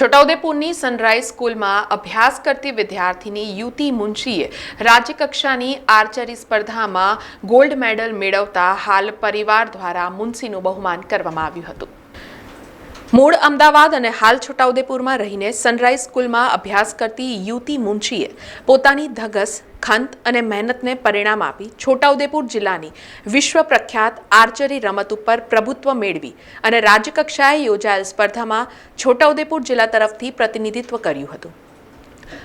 છોટાઉદેપુરની sunrise સ્કૂલમાં અભ્યાસ કરતી વિદ્યાર્થીની યુતિ મુનશીએ રાજ્યકક્ષાની આર્ચરી સ્પર્ધામાં ગોલ્ડ મેડલ મેળવતા હાલ પરિવાર દ્વારા મુનશીનું બહુમાન કરવામાં આવ્યું હતું. મૂળ અમદાવાદ અને હાલ છોટાઉદેપુરમાં રહીને સનરાઈઝ સ્કૂલમાં અભ્યાસ કરતી યુતિ મુનશીએ પોતાની ધગસ, ખંત અને મહેનતને પરિણામ આપી છોટાઉદેપુર જિલ્લાની વિશ્વ પ્રખ્યાત આર્ચરી રમત ઉપર પ્રભુત્વ મેળવી અને રાજ્યકક્ષાએ યોજાયેલ સ્પર્ધામાં છોટાઉદેપુર જિલ્લા તરફથી પ્રતિનિધિત્વ કર્યું હતું.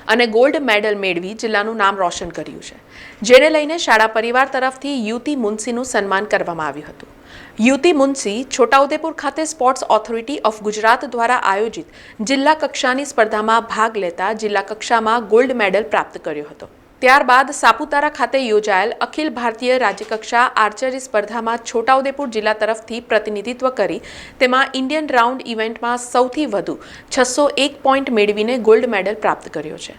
અને ગોલ્ડ મેડલ મેળવી જિલ્લાનું નામ રોશન કર્યું છે. જેને લઈને શાળા પરિવાર તરફથી યુતિ મુનશીનું સન્માન કરવામાં આવ્યું હતું. યુતિ મુનસી છોટાઉદેપુર ખાતે સ્પોર્ટ્સ ઓથોરિટી ઓફ ગુજરાત દ્વારા આયોજિત જિલ્લા કક્ષાની સ્પર્ધામાં ભાગ લેતા જિલ્લા કક્ષામાં ગોલ્ડ મેડલ પ્રાપ્ત કર્યો હતો. ત્યારબાદ સાપુતારા ખાતે યોજાયેલ અખિલ ભારતીય રાજ્યકક્ષા આર્ચરી સ્પર્ધામાં છોટાઉદેપુર જિલ્લા તરફથી પ્રતિનિધિત્વ કરી તેમાં ઇન્ડિયન રાઉન્ડ ઇવેન્ટમાં સૌથી વધુ છસો એક પોઈન્ટ મેળવીને ગોલ્ડ મેડલ પ્રાપ્ત કર્યો છે.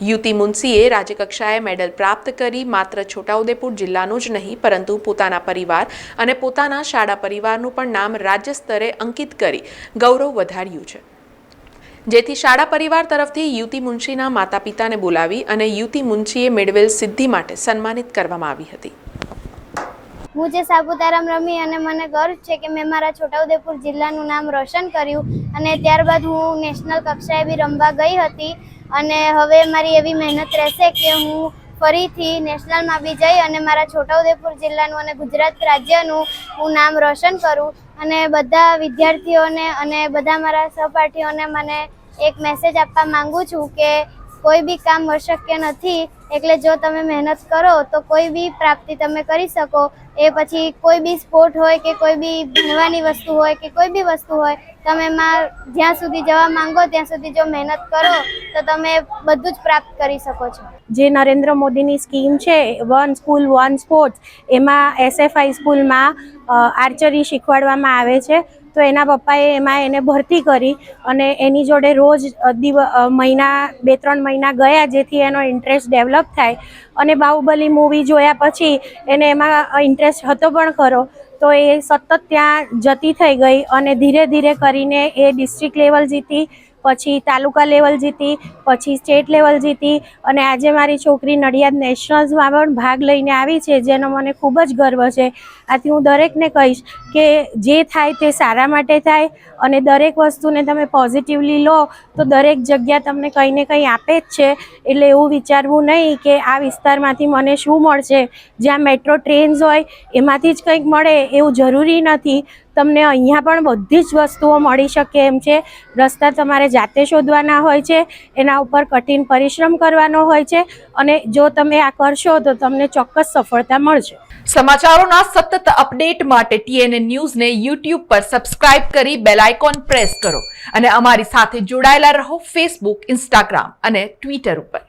યુતિ મુનસીએ રાજ્યકક્ષાએ મેડલ પ્રાપ્ત કરી માત્ર છોટાઉદેપુર જિલ્લાનું જ નહીં, પરંતુ પોતાના પરિવાર અને પોતાના શાળા પરિવારનું પણ નામ રાજ્ય સ્તરે અંકિત કરી ગૌરવ વધાર્યું છે. જેથી શાળા પરિવાર તરફથી યુતિ મુનશીના માતા પિતાને બોલાવી અને યુતિ મુનશીએ મેળવેલ સિદ્ધિ માટે સન્માનિત કરવામાં આવી હતી. હું જે સાપુતારામાં રમી અને મને ગર્વ છે કે મેં મારા છોટાઉદેપુર જિલ્લાનું નામ રોશન કર્યું અને ત્યારબાદ હું નેશનલ કક્ષાએ બી રમવા ગઈ હતી અને હવે મારી એવી મહેનત રહેશે કે હું ફરીથી નેશનલમાં બી જઈ અને મારા છોટાઉદેપુર જિલ્લાનું અને ગુજરાત રાજ્યનું હું નામ રોશન કરું અને બધા વિદ્યાર્થીઓને અને બધા મારા સહપાઠીઓને મને એક મેસેજ આપવા માંગુ છું કે કોઈ બી કામ અશક્ય નથી, એટલે જો તમે મહેનત કરો, તો કોઈ બી પ્રાપ્તિ તમે કરી શકો. એ પછી કોઈ બી સ્પોર્ટ હોય કે કોઈ બી ભણવાની વસ્તુ હોય કે કોઈ બી વસ્તુ હોય, તમે એમાં જ્યાં સુધી જવા માંગો, ત્યાં સુધી જો મહેનત કરો, તો તમે બધું જ પ્રાપ્ત કરી શકો છો. જે નરેન્દ્ર મોદીની સ્કીમ છે, વન સ્કૂલ, વન સ્પોર્ટ્સ એમાં એસએફઆઈ સ્કૂલમાં આર્ચરી શીખવાડવામાં આવે છે. તો એના પપ્પાએ એમાં એને ભરતી કરી અને એની જોડે રોજ દિવ મહિના બે ત્રણ મહિના ગયા જેથી એનો ઇન્ટરેસ્ટ ડેવલપ થાય. અને બાહુબલી મૂવી જોયા પછી એને એમાં ઇન્ટરેસ્ટ હતો પણ ખરો. તો એ સતત ત્યાં જતી થઈ ગઈ અને ધીરે ધીરે કરીને એ ડિસ્ટ્રિક્ટ લેવલ જીતી પછી તાલુકા લેવલ જીતી, પછી સ્ટેટ લેવલ જીતી અને આજે મારી છોકરી નડિયાદ નેશનલ્સમાં પણ ભાગ લઈને આવી છે, જેનો મને ખૂબ જ ગર્વ છે. આથી હું દરેકને કહીશ કે જે થાય તે સારા માટે થાય અને દરેક વસ્તુને તમે પોઝિટિવલી લો તો દરેક જગ્યા તમને કંઈ ને કંઈ આપે જ છે. એટલે એવું વિચારવું નહીં કે આ વિસ્તારમાંથી મને શું મળશે. જ્યાં મેટ્રો ટ્રેન્સ હોય એમાંથી જ કંઈક મળે એવું જરૂરી નથી. તમને અહીંયા પણ બધી જ વસ્તુઓ મળી શકે એમ છે. રસ્તા તમારે જાતે શોધવાના હોય છે, એના ઉપર કઠિન પરિશ્રમ કરવાનો હોય છે અને જો તમે આ કરશો તો તમને ચોક્કસ સફળતા મળશે. સમાચારોના સતત અપડેટ માટે ટીએનએ ન્યૂઝને યુટ્યુબ પર સબસ્ક્રાઇબ કરી બેલ આઇકોન પ્રેસ કરો અને અમારી સાથે જોડાયેલા રહો ફેસબુક, ઇન્સ્ટાગ્રામ અને ટ્વિટર ઉપર.